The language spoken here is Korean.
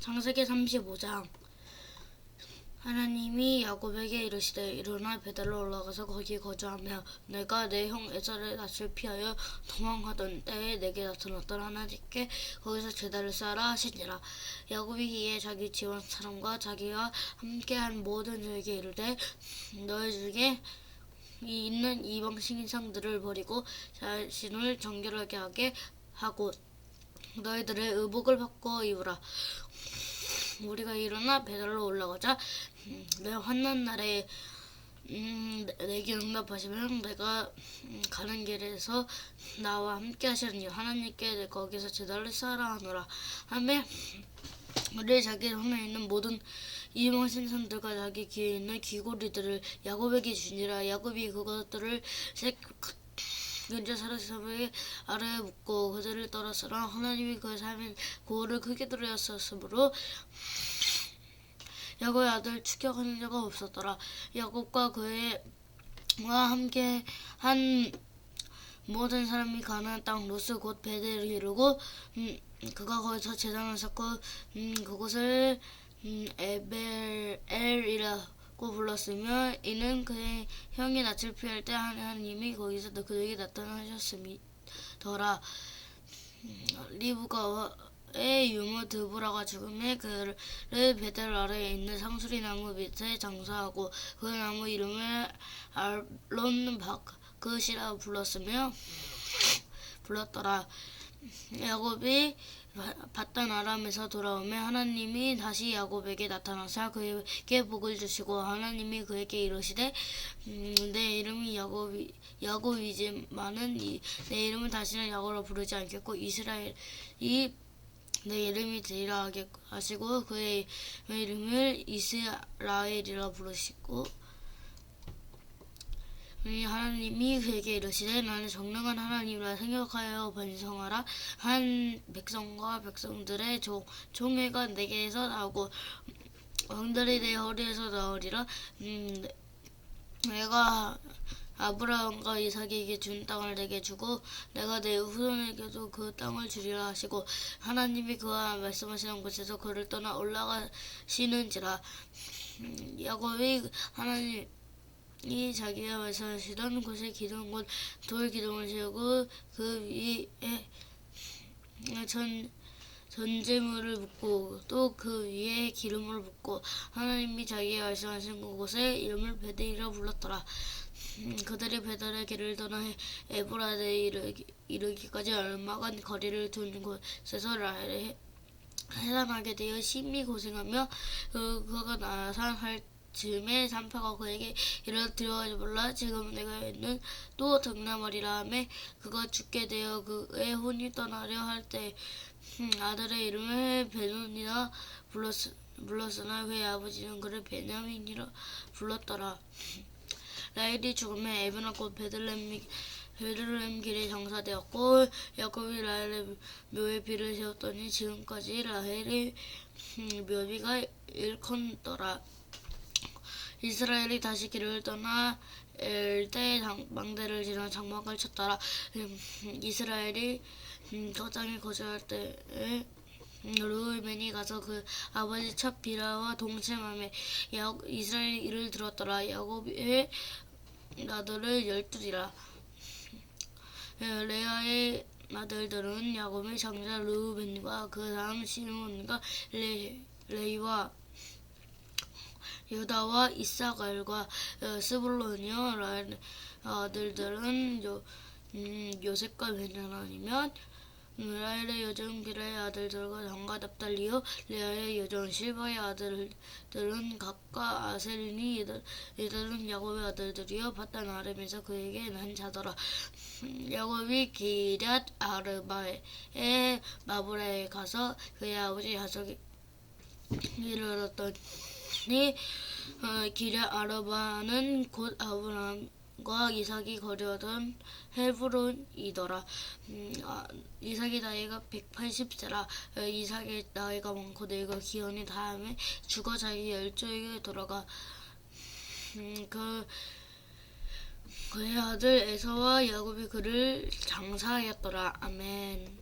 창세기 35장. 하나님이 야곱에게 이르시되 일어나 베델로 올라가서 거기 거주하며 내가 내 형 에서의 낯을 피하여 도망하던 때에 내게 나타났던 하나님께 거기서 제단을 쌓아라 하시니라. 야곱이 이에 자기 지원 사람과 자기와 함께한 모든 저에게 이르되 너희 중에 이 있는 이방 신상들을 버리고 자신을 정결하게 하게 하고 너희들의 의복을 바꿔 입으라 우리가 일어나 배달로 올라가자. 음, 내 환난 날에 음, 내- 내게 응답하시면 내가 음, 가는 길에서 나와 함께 하시니 하나님께 내 거기서 제단을 쌓아라 하노라. 하며 우리 자기 손에 있는 모든 이방 신선들과 자기 귀에 있는 귀고리들을 야곱에게 주니라. 야곱이 그것들을 세 근처 사람의 아래에 묻고 그들을 떨었으나 하나님이 그 삶의 고를 크게 들으셨으므로 야곱의 아들 추격하는 자가 없었더라. 야곱과 그의 와 함께 한 모든 사람이 가나안 땅 로스 곧 베델을 이루고 음, 그가 거기서 재단을 쌓고 음, 그곳을 음, 에벨엘이라 고 불렀으며 이는 그의 형이 낯을 피할 때 하나님이 거기서 그에게 나타나셨음이더라. 음, 리브가의 유모 드보라가 죽음에 그를 베델 아래에 있는 상수리 나무 밑에 장사하고 그 나무 이름을 알론 바크시라 불렀으며 불렀더라. 야곱이 바단 아람에서 돌아오며 하나님이 다시 야곱에게 나타나사 그에게 복을 주시고 하나님이 그에게 이르시되 음, 내 이름이 야곱이 야곱이지만은 이, 내 이름은 다시는 야곱으로 부르지 않겠고 이스라엘이 내 이름이 되리라 하시고 그의 이름을 이스라엘이라 부르시고 이 하나님이 그에게 이르시되 나는 정령한 하나님이라 생각하여 번성하라. 한 백성과 백성들의 종, 종회가 내게서 나오고 왕들이 내 허리에서 나오리라. 음, 내가 아브라함과 이삭에게 준 땅을 내게 주고 내가 내 후손에게도 그 땅을 주리라 하시고 하나님이 그와 말씀하시는 곳에서 그를 떠나 올라가시는지라. 음, 야곱이 하나님 이 자기가 말씀하시던 곳에 기둥 곧돌 기둥을 세우고 그 위에 전 전제물을 붓고 또 그 위에 기름을 붓고 하나님이 자기가 말씀하신 그곳에 이름을 베델이라 불렀더라. 음, 그들이 베델의 길을 떠나 에브라데에 이르기, 이르기까지 얼마간 거리를 둔 곳에서 라헬에 해산하게 되어 심히 고생하며 그, 그가 나산할 즈음에 산파가 그에게 이르 들어가지 몰라. 지금 내가 있는 또 등나말이라 하며 그가 죽게 되어 그의 혼이 떠나려 할 때 아들의 이름을 베논이라 불렀, 불렀으나 그의 아버지는 그를 베냐민이라 불렀더라. 라헬이 죽음에 에브나 곧 베들레헴 베들레헴 길에 장사되었고 야곱이 라헬의 묘에 비를 세웠더니 지금까지 라헬의 음, 묘비가 일컫더라 이스라엘이 다시 길을 떠나 엘대 망대를 지나 장막을 쳤더라. 음, 이스라엘이 음, 거장에 거주할 때에 음, 루이벤이 가서 그 아버지 첫 비라와 동침함에 야, 이스라엘이 이를 들었더라. 야곱의 아들을 열두리라. 예, 레아의 아들들은 야곱의 장자 루벤과 그 다음 시몬과 레, 레이와 유다와 이사갈과 어, 스불론이요 라헬 아들들은 요, 음, 요셉과 베냐민이면 음, 라헬의 여종 비라의 아들들과 단과 납달리요. 레아의 여종 실바의 아들들은 각각 아셀이니 이들, 이들은 야곱의 아들들이요. 바단 아람에서 그에게 난 자더라. 음, 야곱이 기럇 아르바의 마브라에 가서 그의 아버지 야석이 이르렀더 니 어, 길에 아르바는 곧 아브라함과 이삭이 거주하던 헤브론이더라. 음, 아, 이삭의 나이가 180세라 어, 이삭의 나이가 많고 늙어 기혼이 다음에 죽어 자기 열조에게 돌아가 음, 그 그의 아들 에서와 야곱이 그를 장사하였더라. 아멘.